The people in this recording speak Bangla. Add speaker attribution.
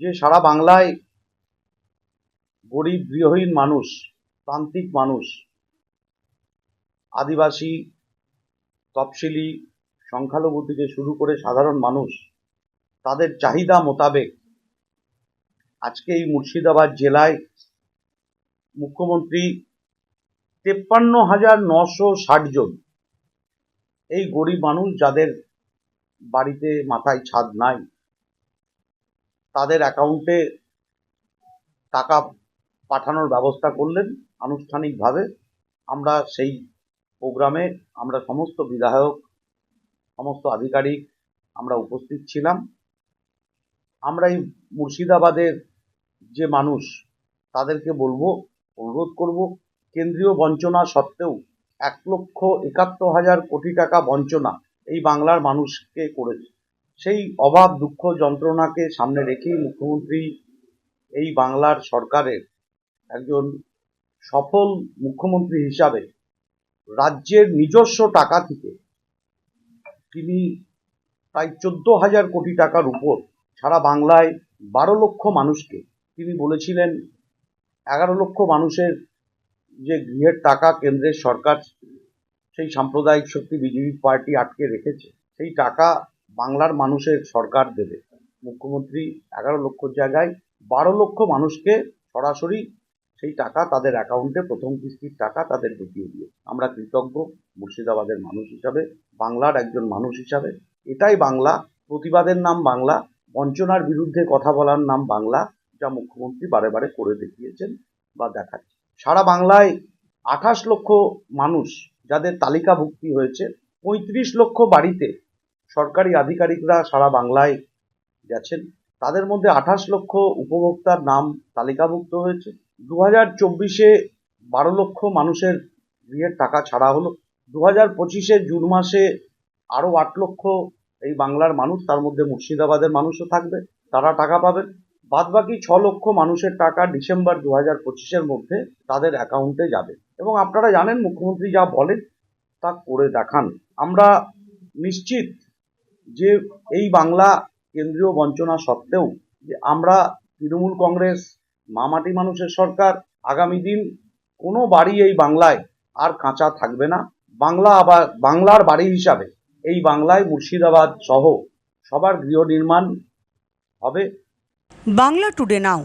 Speaker 1: যে সারা বাংলায় গরিব, গৃহহীন মানুষ প্রান্তিক মানুষ, আদিবাসী, তফসিলি, সংখ্যালঘু থেকে শুরু করে সাধারণ মানুষ, তাদের চাহিদা মোতাবেক আজকে এই মুর্শিদাবাদ জেলায় মুখ্যমন্ত্রী তেপ্পান্ন হাজার নশো ষাট জন। এই গরিব মানুষ যাদের বাড়িতে মাথায় ছাদ নাই তাদের অ্যাকাউন্টে টাকা পাঠানোর ব্যবস্থা করলেন আনুষ্ঠানিকভাবে। আমরা সেই প্রোগ্রামে আমরা সমস্ত বিধায়ক, সমস্ত আধিকারিক আমরা উপস্থিত ছিলাম। আমরা এই মুর্শিদাবাদের যে মানুষ, তাদেরকে বলব, অনুরোধ করব, কেন্দ্রীয় বঞ্চনা সত্ত্বেও এক লক্ষ একাত্তর হাজার কোটি টাকা বঞ্চনা এই বাংলার মানুষকে করেছে। সেই অভাব দুঃখ যন্ত্রণাকে সামনে রেখেই মুখ্যমন্ত্রী এই বাংলার সরকারের একজন সফল মুখ্যমন্ত্রী হিসাবে রাজ্যের নিজস্ব টাকা থেকে তিনি প্রায় চোদ্দ হাজার কোটি টাকার উপর সারা বাংলায় বারো লক্ষ মানুষকে তিনি বলেছিলেন, এগারো লক্ষ মানুষের যে গৃহের টাকা কেন্দ্রের সরকার সেই সাম্প্রদায়িক শক্তি বিজেপি পার্টি আটকে রেখেছে, সেই টাকা বাংলার মানুষের সরকার দেবে। মুখ্যমন্ত্রী এগারো লক্ষ জায়গায় বারো লক্ষ মানুষকে সরাসরি সেই টাকা তাদের অ্যাকাউন্টে, প্রথম কিস্তির টাকা তাদের ঢুকিয়ে দিয়ে। আমরা কৃতজ্ঞ মুর্শিদাবাদের মানুষ হিসাবে, বাংলার একজন মানুষ হিসাবে। এটাই বাংলা। প্রতিবাদের নাম বাংলা। বঞ্চনার বিরুদ্ধে কথা বলার নাম বাংলা, যা মুখ্যমন্ত্রী বারে বারে করে দেখিয়েছেন বা দেখাচ্ছে। সারা বাংলায় আঠাশ লক্ষ মানুষ যাদের তালিকাভুক্তি হয়েছে, পঁয়ত্রিশ লক্ষ বাড়িতে সরকারি আধিকারিকরা সারা বাংলায় গেছেন। তাদের মধ্যে আঠাশ লক্ষ উপভোক্তার নাম তালিকাভুক্ত হয়েছে। দু হাজার চব্বিশে বারো লক্ষ মানুষের গৃহের টাকা ছাড়া হলো। দু হাজার পঁচিশে জুন মাসে আরও আট লক্ষ এই বাংলার মানুষ, তার মধ্যে মুর্শিদাবাদের মানুষও থাকবে, তারা টাকা পাবেন। বাদবাকি ছ লক্ষ মানুষের টাকা ডিসেম্বর দু হাজার পঁচিশের মধ্যে তাদের অ্যাকাউন্টে যাবে। এবং আপনারা জানেন, মুখ্যমন্ত্রী যা বলেন তা করে দেখান। আমরা নিশ্চিত যে এই বাংলা কেন্দ্রীয় বঞ্চনা সত্ত্বেও যে আমরা তৃণমূল কংগ্রেস, মামাটি মানুষের সরকার, আগামী দিন কোনো বাড়ি এই বাংলায় আর কাঁচা থাকবে না। বাংলা আবার, বাংলার বাড়ি হিসাবে এই বাংলায় মুর্শিদাবাদ সহ সবার গৃহ নির্মাণ হবে।
Speaker 2: Bangla today now.